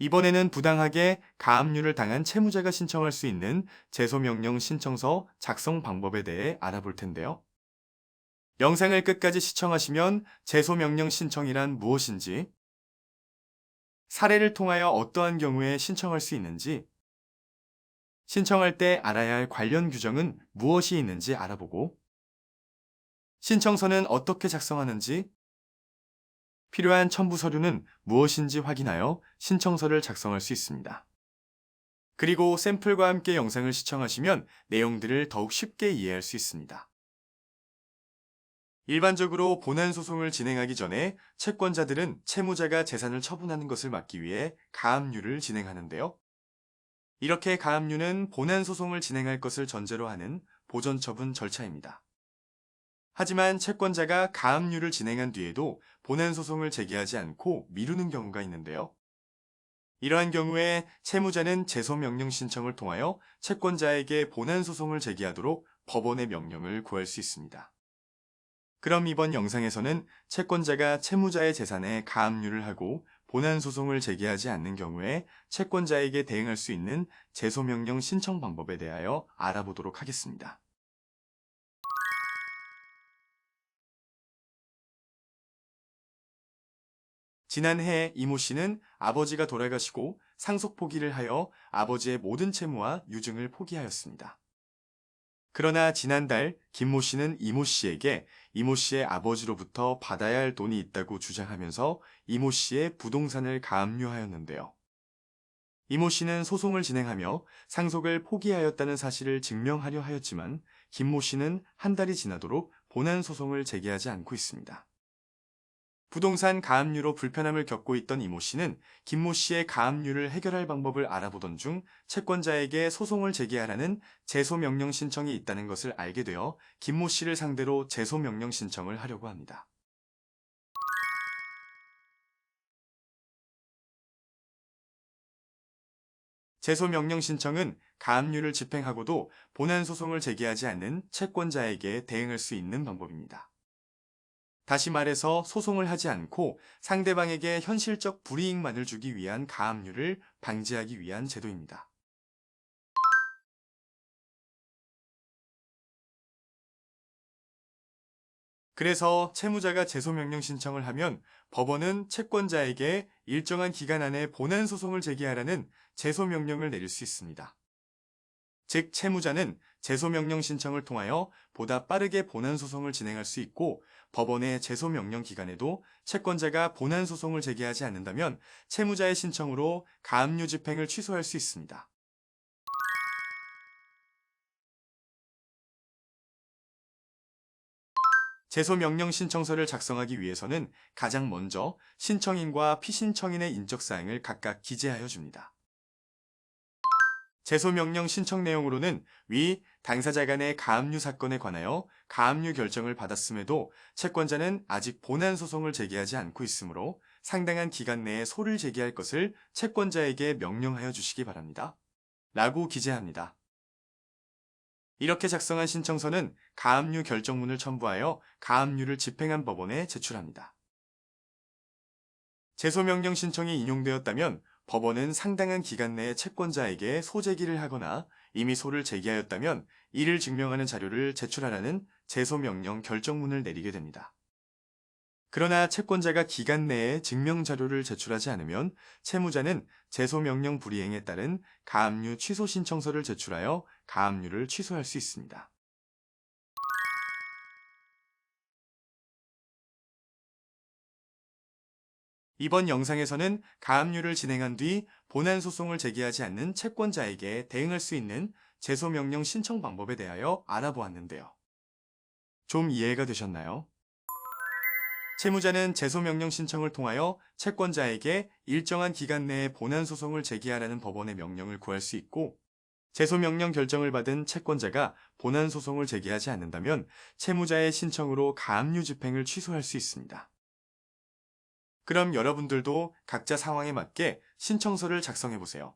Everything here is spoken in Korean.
이번에는 부당하게 가압류를 당한 채무자가 신청할 수 있는 제소명령 신청서 작성 방법에 대해 알아볼 텐데요. 영상을 끝까지 시청하시면 제소명령 신청이란 무엇인지, 사례를 통하여 어떠한 경우에 신청할 수 있는지, 신청할 때 알아야 할 관련 규정은 무엇이 있는지 알아보고, 신청서는 어떻게 작성하는지, 필요한 첨부 서류는 무엇인지 확인하여 신청서를 작성할 수 있습니다. 그리고 샘플과 함께 영상을 시청하시면 내용들을 더욱 쉽게 이해할 수 있습니다. 일반적으로 본안 소송을 진행하기 전에 채권자들은 채무자가 재산을 처분하는 것을 막기 위해 가압류를 진행하는데요. 이렇게 가압류는 본안 소송을 진행할 것을 전제로 하는 보전 처분 절차입니다. 하지만 채권자가 가압류를 진행한 뒤에도 본안 소송을 제기하지 않고 미루는 경우가 있는데요. 이러한 경우에 채무자는 제소명령 신청을 통하여 채권자에게 본안 소송을 제기하도록 법원의 명령을 구할 수 있습니다. 그럼 이번 영상에서는 채권자가 채무자의 재산에 가압류를 하고 본안 소송을 제기하지 않는 경우에 채권자에게 대응할 수 있는 제소명령 신청 방법에 대하여 알아보도록 하겠습니다. 지난해 이모 씨는 아버지가 돌아가시고 상속 포기를 하여 아버지의 모든 채무와 유증을 포기하였습니다. 그러나 지난달 김모 씨는 이모 씨에게 이모 씨의 아버지로부터 받아야 할 돈이 있다고 주장하면서 이모 씨의 부동산을 가압류하였는데요. 이모 씨는 소송을 진행하며 상속을 포기하였다는 사실을 증명하려 하였지만 김모 씨는 한 달이 지나도록 본안 소송을 제기하지 않고 있습니다. 부동산 가압류로 불편함을 겪고 있던 이모 씨는 김모 씨의 가압류를 해결할 방법을 알아보던 중 채권자에게 소송을 제기하라는 제소명령 신청이 있다는 것을 알게 되어 김모 씨를 상대로 제소명령 신청을 하려고 합니다. 제소명령 신청은 가압류를 집행하고도 본안 소송을 제기하지 않는 채권자에게 대응할 수 있는 방법입니다. 다시 말해서 소송을 하지 않고 상대방에게 현실적 불이익만을 주기 위한 가압류를 방지하기 위한 제도입니다. 그래서 채무자가 제소명령 신청을 하면 법원은 채권자에게 일정한 기간 안에 본안 소송을 제기하라는 제소명령을 내릴 수 있습니다. 즉, 채무자는 제소명령 신청을 통하여 보다 빠르게 본안 소송을 진행할 수 있고 법원의 제소명령 기간에도 채권자가 본안 소송을 제기하지 않는다면 채무자의 신청으로 가압류 집행을 취소할 수 있습니다. 제소명령 신청서를 작성하기 위해서는 가장 먼저 신청인과 피신청인의 인적사항을 각각 기재하여 줍니다. 제소명령 신청 내용으로는 위 당사자 간의 가압류 사건에 관하여 가압류 결정을 받았음에도 채권자는 아직 본안 소송을 제기하지 않고 있으므로 상당한 기간 내에 소를 제기할 것을 채권자에게 명령하여 주시기 바랍니다. 라고 기재합니다. 이렇게 작성한 신청서는 가압류 결정문을 첨부하여 가압류를 집행한 법원에 제출합니다. 제소명령 신청이 인용되었다면 법원은 상당한 기간 내에 채권자에게 소제기를 하거나 이미 소를 제기하였다면 이를 증명하는 자료를 제출하라는 제소명령 결정문을 내리게 됩니다. 그러나 채권자가 기간 내에 증명 자료를 제출하지 않으면 채무자는 제소명령 불이행에 따른 가압류 취소 신청서를 제출하여 가압류를 취소할 수 있습니다. 이번 영상에서는 가압류를 진행한 뒤 본안 소송을 제기하지 않는 채권자에게 대응할 수 있는 제소명령 신청 방법에 대하여 알아보았는데요. 좀 이해가 되셨나요? 채무자는 제소명령 신청을 통하여 채권자에게 일정한 기간 내에 본안 소송을 제기하라는 법원의 명령을 구할 수 있고 제소명령 결정을 받은 채권자가 본안 소송을 제기하지 않는다면 채무자의 신청으로 가압류 집행을 취소할 수 있습니다. 그럼 여러분들도 각자 상황에 맞게 신청서를 작성해 보세요.